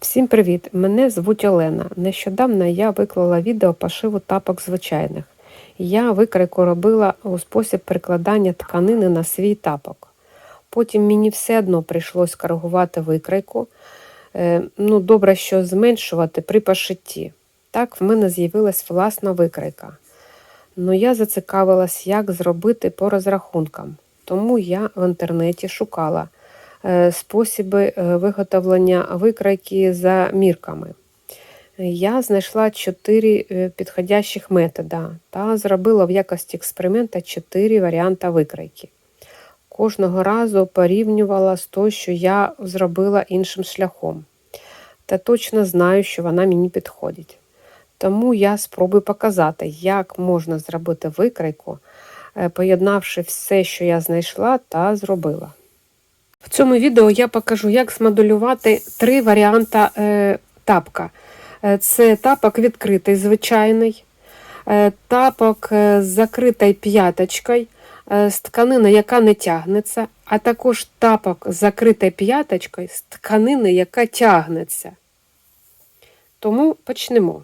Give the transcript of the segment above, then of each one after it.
Всім привіт! Мене звуть Олена. Нещодавно я виклала відео пошиву тапок звичайних. Я викрайку робила у спосіб прикладання тканини на свій тапок. Потім мені все одно прийшлось коригувати викрайку. Е, ну, добре, що зменшувати при пошитті. Так в мене з'явилась власна викрайка. Ну я зацікавилась, як зробити по розрахункам. Тому я в інтернеті шукала способи е, виготовлення викрайки за мірками. Я знайшла чотири е, підходящих метода та зробила в якості експеримента чотири варіанти викрайки. Кожного разу порівнювала з того, що я зробила іншим шляхом. Та точно знаю, що вона мені підходить. Тому я спробую показати, як можна зробити викрайку, е, поєднавши все, що я знайшла та зробила. В цьому відео я покажу, як змоделювати три варіанти е, тапка. Е, Це тапок відкритий, звичайний, е, тапок з закритою п'яточкою, з тканини, яка не тягнеться, а також тапок з закритою п'яточкою з тканини, яка тягнеться. Тому почнемо.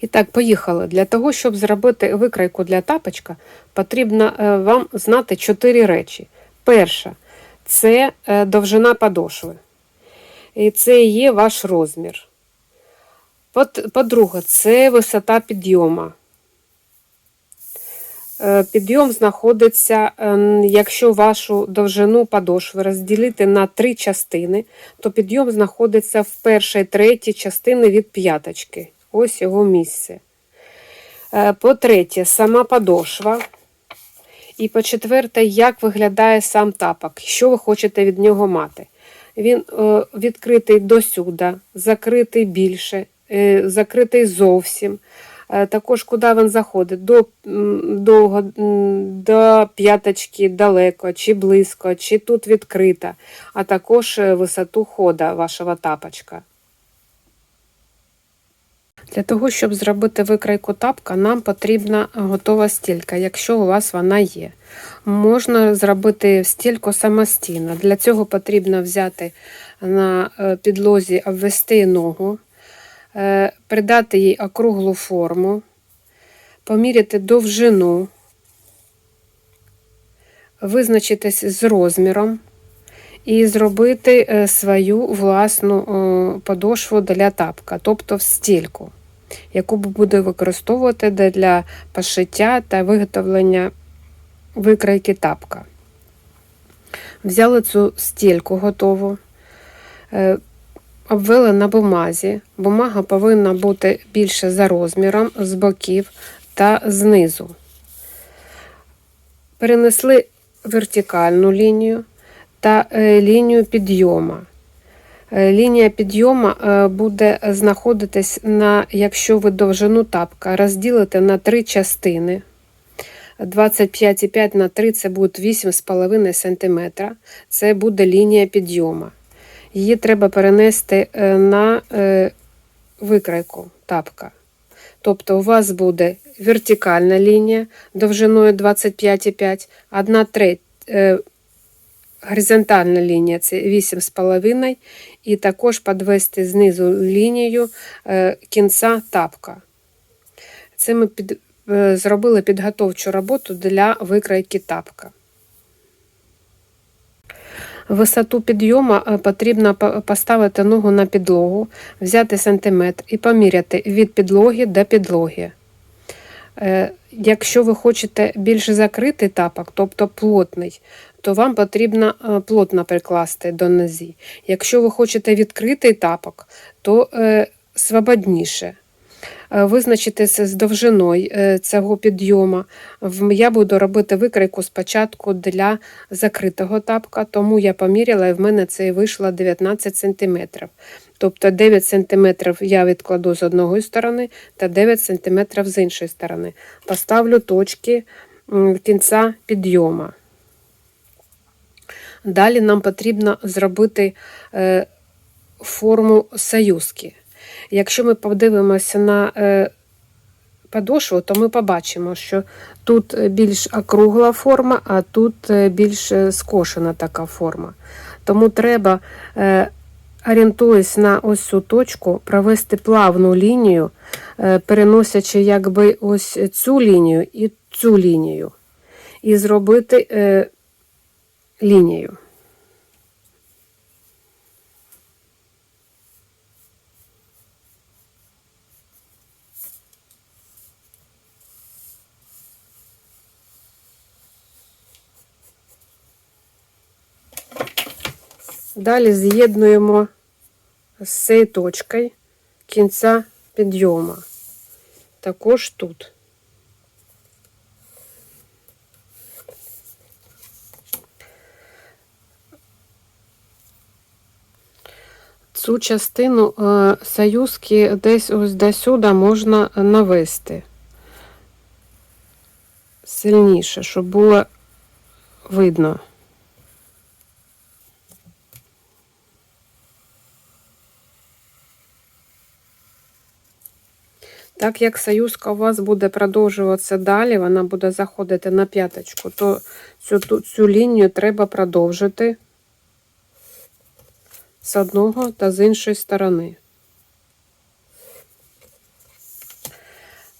І так, поїхали. Для того, щоб зробити викрайку для тапочка, потрібно вам знати чотири речі. Перша це е, довжина подошви. І це є ваш розмір. По- По-друге, це висота підйому. Е, Підйом знаходиться, е, якщо вашу довжину подошви розділити на три частини, то підйом знаходиться в першій третій частини від п'яточки. Ось його місце. По-третє, сама подошва. І по-четверте, як виглядає сам тапок, що ви хочете від нього мати. Він е, відкритий досюди, закритий більше, е, закритий зовсім. Е, також куди він заходить, до, довго, до п'яточки далеко, чи близько, чи тут відкрита, а також висоту хода вашого тапочка. Для того, щоб зробити викрайку тапка, нам потрібна готова стілька, якщо у вас вона є. Можна зробити стільку самостійно. Для цього потрібно взяти на е, підлозі, обвести ногу, е, придати їй округлу форму, поміряти довжину, визначитись з розміром і зробити е, свою власну е, подошву для тапка, тобто в стільку, яку буде використовувати для пошиття та виготовлення викрайки тапка. Взяли цю стільку готову, е, обвели на бумазі. Бумага повинна бути більше за розміром з боків та знизу. Перенесли вертикальну лінію та е, лінію підйому. Е, Лінія підйому е, буде знаходитись на, якщо ви довжину тапка розділите на три частини. 25,5 на 3 це буде 8,5 см. Це буде лінія підйому. Її треба перенести на викрайку тапка. Тобто у вас буде вертикальна лінія довжиною 25,5, 1 треть горизонтальна лінія це 8,5, і також підвести знизу лінію е, кінця тапка. Це ми під, е, зробили підготовчу роботу для викрайки тапка. Висоту підйому е, потрібно поставити ногу на підлогу, взяти сантиметр і поміряти від підлоги до підлоги. Якщо ви хочете більш закритий тапок, тобто плотний, то вам потрібно е, плотно прикласти до нозі. Якщо ви хочете відкритий тапок, то е, свободніше. Е, Визначитися з довжиною цього підйому. Я буду робити викрайку спочатку для закритого тапка, тому я поміряла і в мене це вийшло 19 см. Тобто 9 см я відкладу з одної сторони та 9 см з іншої сторони. Поставлю точки кінця підйому. Далі нам потрібно зробити е, форму союзки. Якщо ми подивимося на е, подошву, то ми побачимо, що тут більш округла форма, а тут е, більш е, скошена така форма. Тому треба е, орієнтуюсь на ось цю точку, провести плавну лінію, е, переносячи якби ось цю лінію і цю лінію. І зробити е, лінію. Далі з'єднуємо з цією точкою кінця підйому. Також тут. Цю частину е, союзки десь ось до сюди можна навести сильніше, щоб було видно. Так як союзка у вас буде продовжуватися далі, вона буде заходити на п'яточку, то цю, цю лінію треба продовжити з одного та з іншої сторони.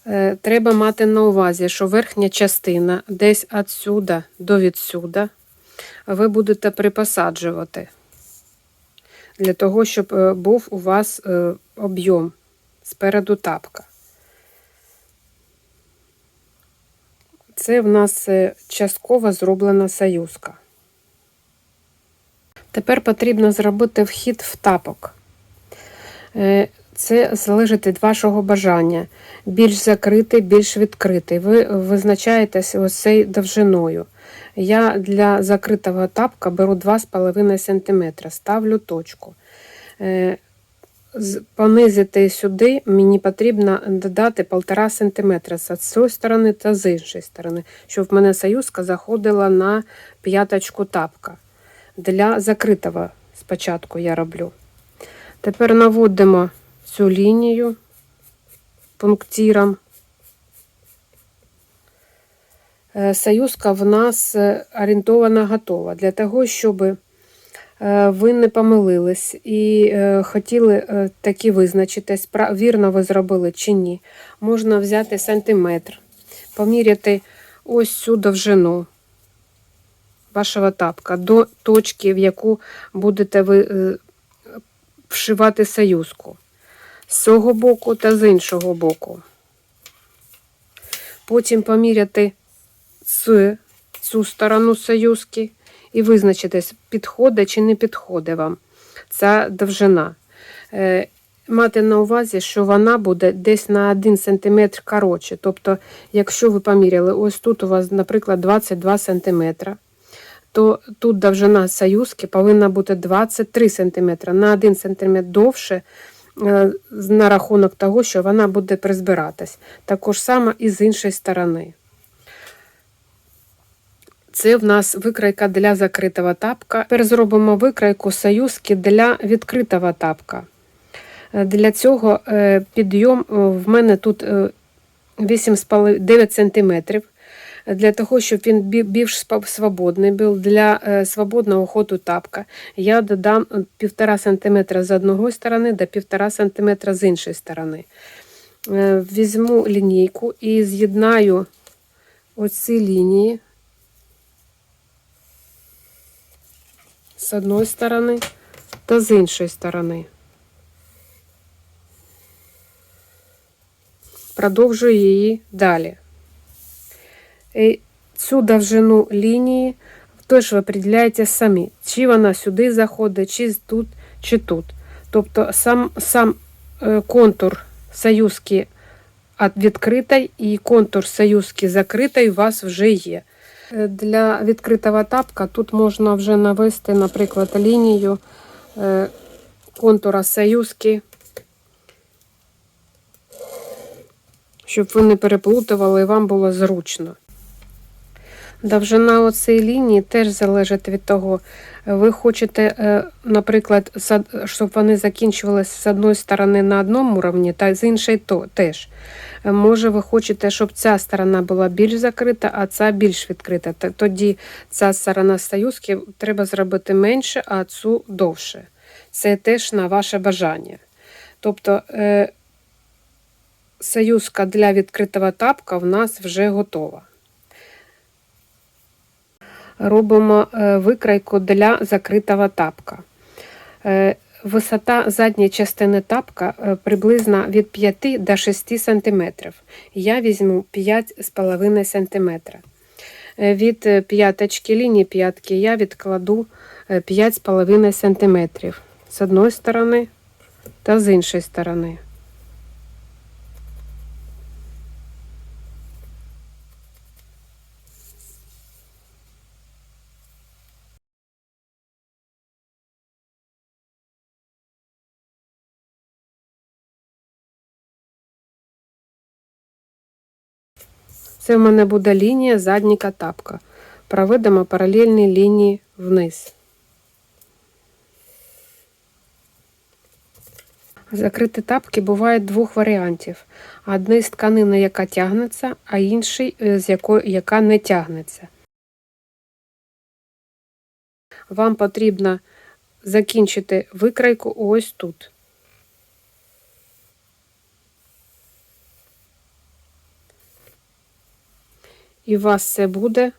Е, Треба мати на увазі, що верхня частина десь відсюди до відсюди ви будете припосаджувати для того, щоб е, був у вас е, об'єм спереду тапка. Це в нас частково зроблена союзка. Тепер потрібно зробити вхід в тапок. Е, Це залежить від вашого бажання. Більш закритий, більш відкритий. Ви визначаєтесь ось довжиною. Я для закритого тапка беру 2,5 см, ставлю точку. Е, понизити сюди мені потрібно додати 1,5 см з цієї сторони та з іншої сторони, щоб в мене союзка заходила на п'яточку тапка. Для закритого спочатку я роблю. Тепер наводимо цю лінію пунктиром. Е, Союзка в нас е, орієнтована готова для того, щоб е, ви не помилились і хотіли таки визначитись, вірно ви зробили чи ні. Можна взяти сантиметр, поміряти ось цю довжину вашого тапка до точки, в яку будете ви е, вшивати союзку. З цього боку та з іншого боку. Потім поміряти з цю сторону союзки і визначитись, підходить чи не підходить вам ця довжина. Е, Мати на увазі, що вона буде десь на 1 см коротше. Тобто, якщо ви поміряли, ось тут у вас, наприклад, 22 см, то тут довжина союзки повинна бути 23 см, на 1 см довше, е, на рахунок того, що вона буде призбиратись. Також саме і з іншої сторони. Це в нас викрайка для закритого тапка. Тепер зробимо викрайку союзки для відкритого тапка. Е, Для цього е, підйом в мене тут е, 8,5 9 см. Для того, щоб він більш свободний був для е, свободного ходу тапка, я додам 1,5 см з одної сторони до 1,5 см з іншої сторони. Е, Візьму лінійку і з'єднаю оці лінії з одної сторони та з іншої сторони. Продовжую її далі. Цю довжину лінії теж ви определяєте самі, чи вона сюди заходить, чи тут, чи тут. Тобто сам, сам е, контур союзки от відкритої і контур союзки закритої у вас вже є. Е, Для відкритого тапка тут можна вже навести, наприклад, лінію е, контура союзки, щоб ви не переплутували і вам було зручно. Довжина оцієї лінії теж залежить від того, ви хочете, е, наприклад, щоб вони закінчувалися з одної сторони на одному рівні, та з іншої то теж. Е, Може, ви хочете, щоб ця сторона була більш закрита, а ця більш відкрита. Тоді ця сторона союзки треба зробити менше, а цю довше. це теж на ваше бажання. Тобто е, союзка для відкритого тапка в нас вже готова. Робимо е, викрайку для закритого тапка. Е, Висота задньої частини тапка е, приблизно від 5 до 6 см. Я візьму 5,5 см. Від п'яточки лінії п'ятки я відкладу е, 5,5 см з одної сторони та з іншої сторони. Це в мене буде лінія задніка тапка. Проведемо паралельні лінії вниз. Закриті тапки бувають двох варіантів. Одний з тканини, яка тягнеться, а інший, е, з якої, яка не тягнеться. Вам потрібно закінчити викрайку ось тут. І у вас це буде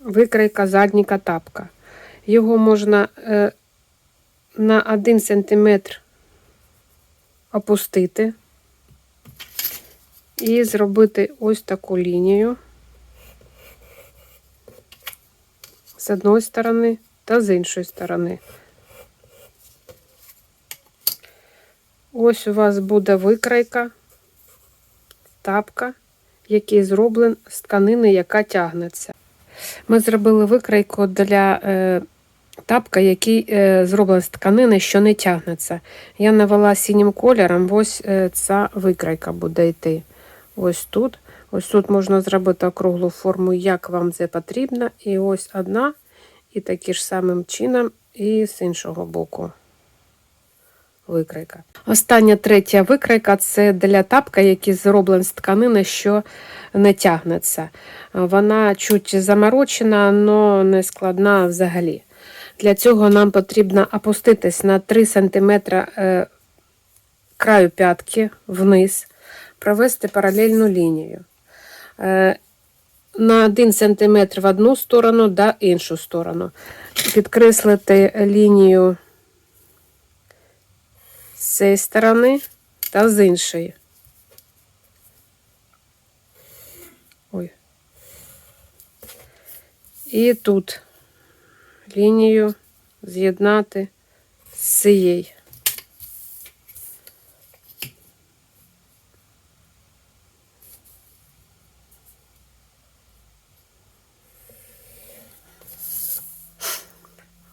викрайка задніка тапка. Його можна е, на 1 см опустити і зробити ось таку лінію з одної сторони та з іншої сторони. Ось у вас буде викрайка тапка який зроблен з тканини, яка тягнеться. Ми зробили викрайку для е, тапка, який е, зроблений з тканини, що не тягнеться. Я навела синім кольором, ось е, ця викрайка буде йти. Ось тут. Ось тут можна зробити округлу форму, як вам це потрібно. І ось одна, і таким ж самим чином, і з іншого боку викрайка. Остання третя викрайка це для тапка, який зроблений з тканини, що не тягнеться. Вона чуть заморочена, але не складна взагалі. Для цього нам потрібно опуститись на 3 см е, краю п'ятки вниз, провести паралельну лінію. Е, на 1 см в одну сторону да іншу сторону. Підкреслити лінію цієї сторони та з іншої. Ой. І тут лінію з'єднати з цієї.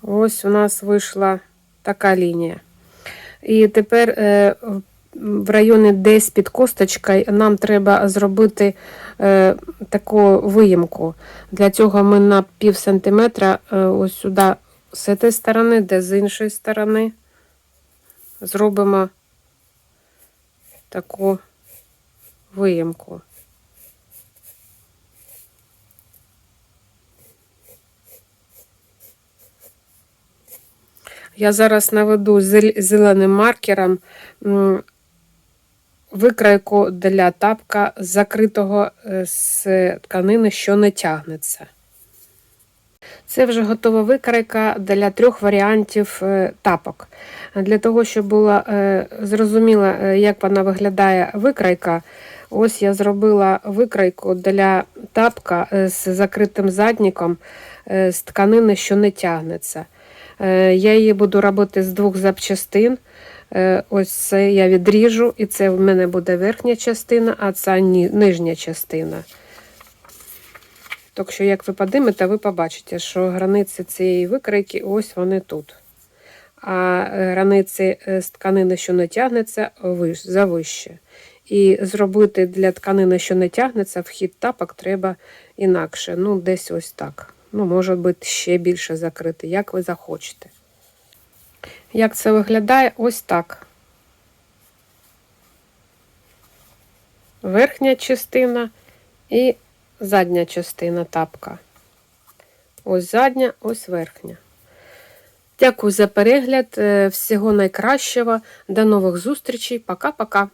Ось у нас вийшла така лінія. І тепер е, в районі десь під косточкою нам треба зробити е, таку виїмку. Для цього ми на пів сантиметра е, ось сюди з цієї сторони, де з іншої сторони зробимо таку виїмку. Я зараз наведу зеленим маркером викрайку для тапка закритого е, з тканини, що не тягнеться. Це вже готова викрайка для трьох варіантів е, тапок. Для того, щоб було е, зрозуміло, як вона виглядає викрайка, ось я зробила викрайку для тапка з закритим задніком з тканини, що не тягнеться. Е, я її буду робити з двох запчастин. Е, ось це я відріжу, і це в мене буде верхня частина, а це нижня частина. Так що, як ви подимете, ви побачите, що границі цієї викройки ось вони тут. А е, границі з тканини, що не тягнеться, завище. І зробити для тканини, що не тягнеться, вхід тапок треба інакше. Ну, десь ось так. Ну, може бути, ще більше закрити, як ви захочете. Як це виглядає ось так. Верхня частина і задня частина тапка. Ось задня, ось верхня. Дякую за перегляд. Е, Всього найкращого. До нових зустрічей. Пока-пока.